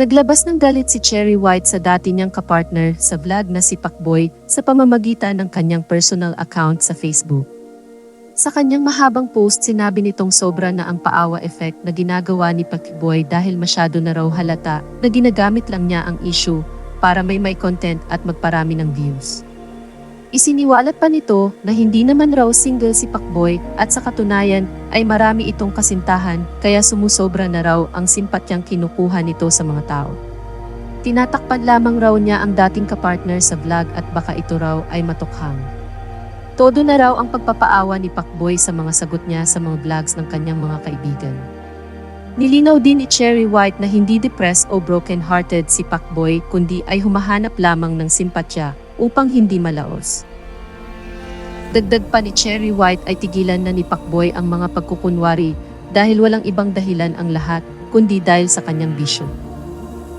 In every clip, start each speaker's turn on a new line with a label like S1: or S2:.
S1: Naglabas ng galit si Cherry White sa dati niyang kapartner sa vlog na si Pacboy sa pamamagitan ng kanyang personal account sa Facebook. Sa kanyang mahabang post, sinabi nitong sobra na ang paawa effect na ginagawa ni Pacboy dahil masyado na raw halata na ginagamit lang niya ang issue para may may content at magparami ng views. Isiniwalat pa nito na hindi naman raw single si Pacboy at sa katunayan ay marami itong kasintahan kaya sumusobra na raw ang simpatyang kinukuha nito sa mga tao. Tinatakpan lamang raw niya ang dating kapartner sa vlog at baka ito raw ay matukhang. Todo na raw ang pagpapaawa ni Pacboy sa mga sagot niya sa mga vlogs ng kanyang mga kaibigan. Nilinaw din ni Cherry White na hindi depressed o broken-hearted si Pacboy kundi ay humahanap lamang ng simpatya upang hindi malaos. Dagdag pa ni Cherry White ay tigilan na ni Pacboy ang mga pagkukunwari dahil walang ibang dahilan ang lahat kundi dahil sa kanyang bisyo.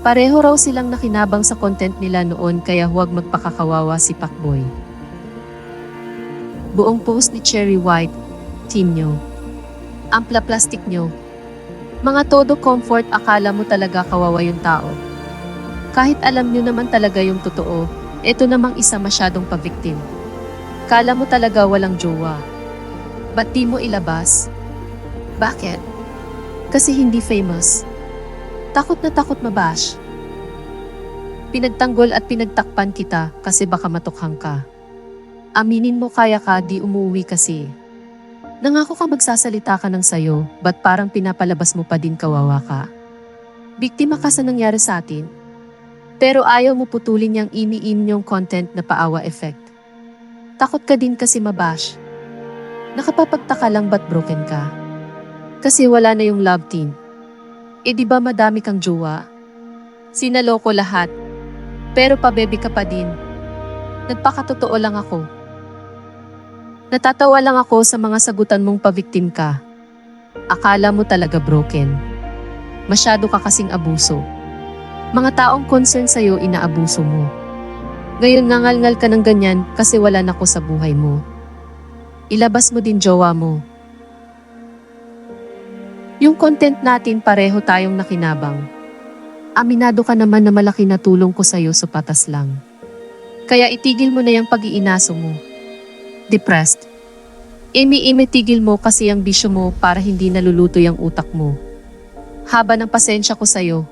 S1: Pareho raw silang nakinabang sa content nila noon kaya huwag magpakakawawa si Pacboy. Buong post ni Cherry White, team nyo. Ampla plastic nyo. Mga todo comfort akala mo talaga kawawa yung tao. Kahit alam nyo naman talaga yung totoo, ito namang isa masyadong pabiktim. Kala mo talaga walang jowa. Ba't di mo ilabas? Bakit? Kasi hindi famous. Takot na takot mabash. Pinagtanggol at pinagtakpan kita kasi baka matukhang ka. Aminin mo kaya ka di umuwi kasi. Nangako ka magsasalita ka ng sayo, ba't parang pinapalabas mo pa din kawawa ka? Biktima ka sa nangyari sa atin. Pero ayaw mo putulin yung imi-im yung content na paawa effect. Takot ka din kasi mabash. Nakapapagtaka lang ba't broken ka? Kasi wala na yung love team. E di ba madami kang jowa? Sinaloko lahat. Pero pabebe ka pa din. Nagpakatotoo lang ako. Natatawa lang ako sa mga sagutan mong pabiktim ka. Akala mo talaga broken. Masyado ka kasing abuso. Mga taong concern sa'yo inaabuso mo. Ngayon ngangalngal ka ng ganyan kasi wala na ko sa buhay mo. Ilabas mo din jowa mo. Yung content natin pareho tayong nakinabang. Aminado ka naman na malaki na tulong ko sa'yo sa patas lang. Kaya itigil mo na yung pag-iinaso mo. Depressed. Imi-imi tigil mo kasi ang bisyo mo para hindi naluluto yung utak mo. Haba ng pasensya ko sa'yo.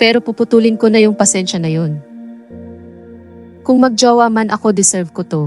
S1: Pero puputulin ko na yung pasensya na yon. Kung magjowa man ako deserve ko to.